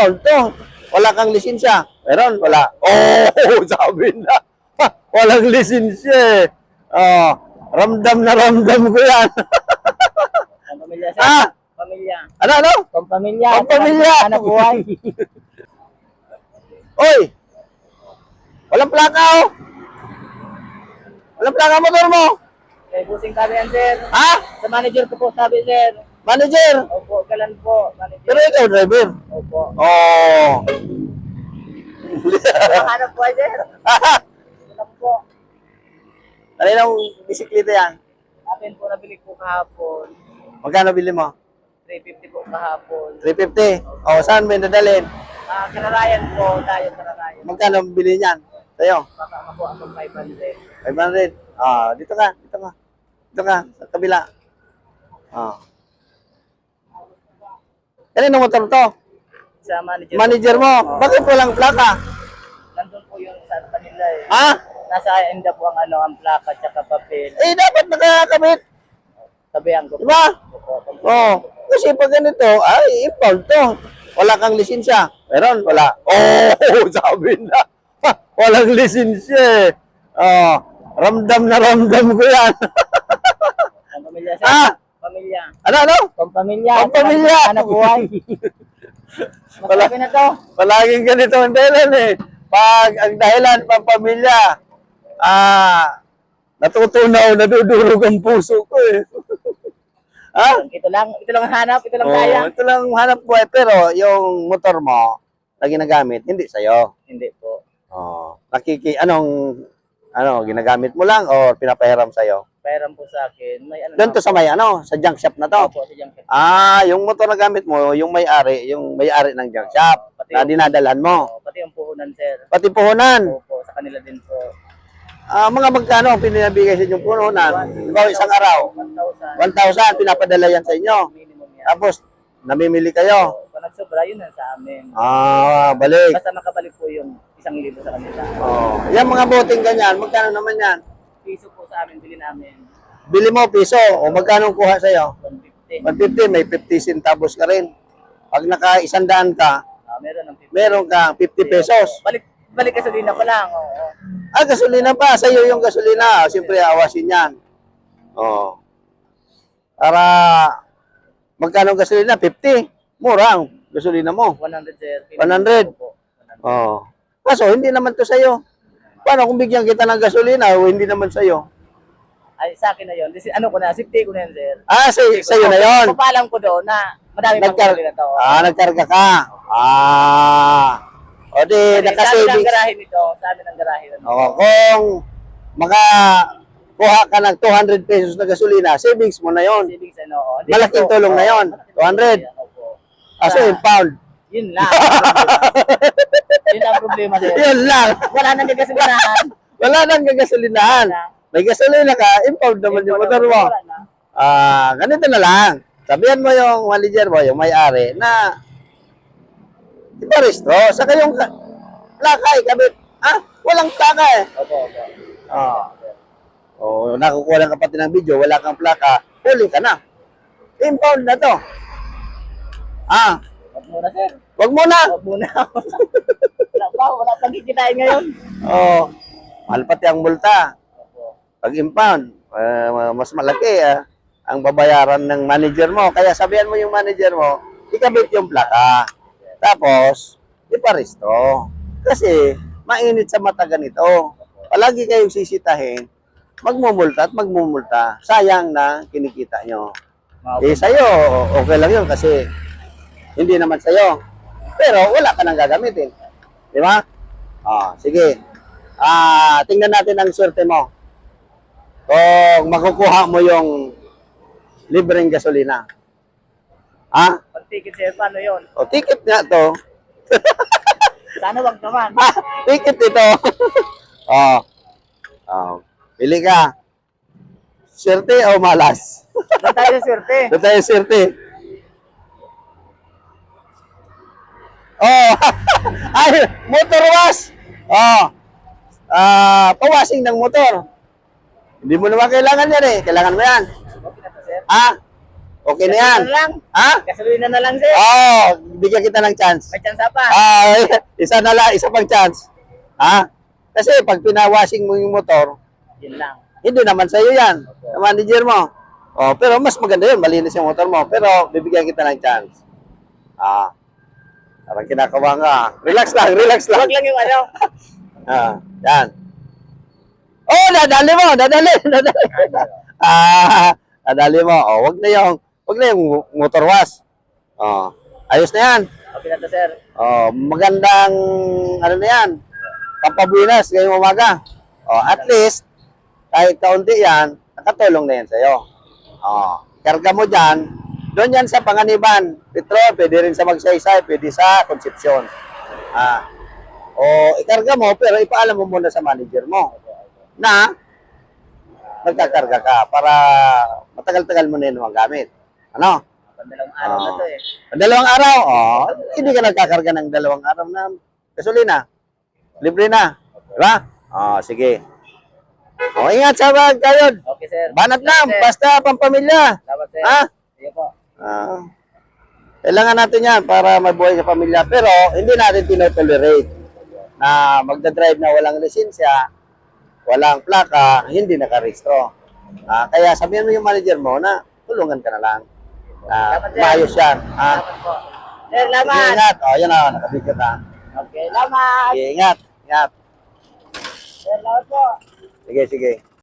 impound to. Wala kang lisensya. Meron? Wala. Oh, sabi na. Ha, walang lisensya eh. Oh, ramdam na ramdam ko yan. Pampamilya, sir. ah, Pamilya. ano, ano? Pampamilya. Pampamilya. Anak buhay. Oy! Walang plaka oh! Walang plaka motor mo! Eh, busing kami yan, sir. Ha? Sa manager ko po sabi, sir. Manager! Opo, kalan po. Manager. Pero ikaw driver. Opo. Oh! Hanap buhay, sir. Ito po. Kaninang bisikleta yan? Akin po nabili ko kahapon. Magkano bili mo? 350 po kahapon. 350. Oh, saan mo yung dadalhin? Ah, kanarayan po. Tayo kanarayan. Magkano bili niyan? Sa'yo? Baka ako ako 500. 500. Ah, dito ka, dito ka. Dito ka, sa kabila. Ah. Kanino motor to? Sa manager. Manager mo, bakit walang plaka? Nandun po yung sa kanila eh. Ha? Nasa enda po ang ano, ang plaka tsaka papel. Eh, dapat nakakabit. Sabihan ko. Diba? Opo. Oh, kasi pag ganito, ay, impound to. Wala kang lisensya. Meron? Wala. Oh, sabi na. Ha, walang lisensya eh. Oh, ramdam na ramdam ko yan. Ah, Pamilya. ano, ano? Pampamilya. Pampamilya. Anak buhay. Masabi na to. Palaging ganito ang dahilan eh. Pag ang dahilan, pampamilya, ah, natutunaw, nadudurog ang puso ko eh. ha? Ito lang, ito lang ang hanap, ito lang Oh, kaya. ito lang hanap buhay. Pero yung motor mo na ginagamit, hindi sa'yo. Hindi po. Oh, nakiki anong ano ginagamit mo lang o pinapahiram sa iyo? Pairam po sa akin. May ano Doon to sa may ano, sa junk shop na to. Opo, sa junk shop. Ah, yung motor na gamit mo, yung may-ari, yung may-ari ng junk shop Pati na yung, dinadalhan mo. oh, pati yung puhunan, sir. Pati puhunan. Opo, sa kanila din po. Ah, mga magkano ang pinabigay sa inyong puhunan? Ikaw isang araw, 1,000. 1,000 pinapadala yan sa inyo. Minimum yan. Tapos namimili kayo. Pag nagsobra, yun ang sa amin. Ah, balik. Basta makabalik po yung isang libo sa kanila. Oh, yan mga boting ganyan, magkano naman yan? Piso po sa amin, bili namin. Bili mo piso o magkano kuha sa iyo? 150. 150, may 50 centavos ka rin. Pag naka isandaan ka, Ah, meron ng 50. meron ka 50 pesos. Balik, balik gasolina pa lang. Oo. Ah, gasolina pa. Sa iyo yung gasolina. Siyempre, awasin yan. Oh. Para, magkano gasolina? 50. Mura ang gasolina mo. 100, sir. 100? Opo, 100. Oh. Kaso, hindi naman to sa'yo. Paano kung bigyan kita ng gasolina o hindi naman sa'yo? Ay, sa akin na yun. Kasi ano ko na, safety ko na yun, sir. Ah, sa, sa'yo na yon. Papalam ko doon na madami pang Nagkar gasolina to. ah, nagkarga ka. Ah. O di, Sa amin ang nakasavings. garahe nito. Sa amin ang garahe. nito. Oo, kung maka kuha ka ng 200 pesos na gasolina, savings mo na yon. Savings, ano. Hindi Malaking po. tulong na yun. Malaking tulong 200. na yan, opo. Kaso Ah. impound. Yun lang. yun ang problema, sir. Yun lang. Wala nang gasolinahan. Wala nang gagasolinahan. May gasolina ka, impound naman yung motor mo. Ah, ganito na lang. Sabihan mo yung manager mo, yung may-ari, na iparestro. Saka yung ka- plaka, ikabit. Ah, walang plaka eh. Opo, opo. Ah. Oh, nakukuha lang kapatid ng video, wala kang plaka, huli ka na. Impound na to. Ah, Wag muna, sir. wag mo na. Wag muna. wala pa, wala pang kikitain ngayon. Oh, mahal pati ang multa. Opo. Pag impound, eh, mas malaki ah, ang babayaran ng manager mo. Kaya sabihan mo yung manager mo, ikabit yung plaka. Tapos, iparestro. Kasi, mainit sa mata ganito. Palagi kayong sisitahin, magmumulta at magmumulta. Sayang na kinikita nyo. Eh, sa'yo, okay lang yun kasi hindi naman sa'yo. Pero wala ka nang gagamitin. Di ba? Ah, sige. Ah, tingnan natin ang swerte mo. Kung makukuha mo yung libreng gasolina. Ha? Pag ticket, sir, paano yun? O, ticket nga to. Sana wag naman. Ah, ticket ito. oh. Oh. Pili ka. Swerte o malas? Doon tayo sa swerte. Ito tayo swerte. Oh, ay, motor wash. Oh. Ah, pawashing ng motor. Hindi mo naman kailangan yan eh. Kailangan mo yan. Okay na to, sir. Ha? Okay na yan. Gasolina na lang. Ha? Gasolina na lang, sir. Oo, bigyan kita ng chance. May chance pa. Ah, isa na lang, isa pang chance. Ha? Kasi pag pinawashing mo yung motor, Yun lang. hindi naman sa'yo yan. Ang manager mo. Oh, pero mas maganda yun, malinis yung motor mo. Pero bibigyan kita ng chance. Ah. Parang kinakabahan ka. Relax lang, relax lang. Huwag lang yung ano. Ah, yan. Oh, dadali mo, dadali, dadali. ah, dadali mo. Oh, wag na yung, wag na yung motor wash. Oh, ayos na yan. Okay na to, sir. Oh, magandang ano na yan. Pampabuinas ngayong umaga. Oh, at least kahit kaunti yan, nakatulong na yan sa'yo. Oh, karga mo dyan, doon yan sa Panganiban. Petro, pwede rin sa Magsaysay, pwede sa Concepcion. Ah, o ikarga mo, pero ipaalam mo muna sa manager mo na magkakarga ka para matagal-tagal mo na yun ang gamit. Ano? Pandalawang araw na to eh. Dalawang araw, oh, hindi ka nagkakarga ng dalawang araw na gasolina. Libre na. Diba? Oh, sige. Oh, ingat sa bag kayo. Okay, sir. Banat lang, basta pampamilya. Salamat, sir. Ha? Sige po. Ah. Kailangan natin yan para mabuhay sa pamilya. Pero hindi natin tinotolerate na magdadrive na walang lisensya, walang plaka, hindi nakarehistro. Ah, kaya sabihan mo yung manager mo na tulungan ka na lang. Ah, Salamat, sir. maayos yan. Ah, Salamat po. Sir, salamat. ingat. Oh, yan na, nakabigyan ka. Okay, salamat. Sige, ingat. Ingat. Sir, salamat po. Sige, sige.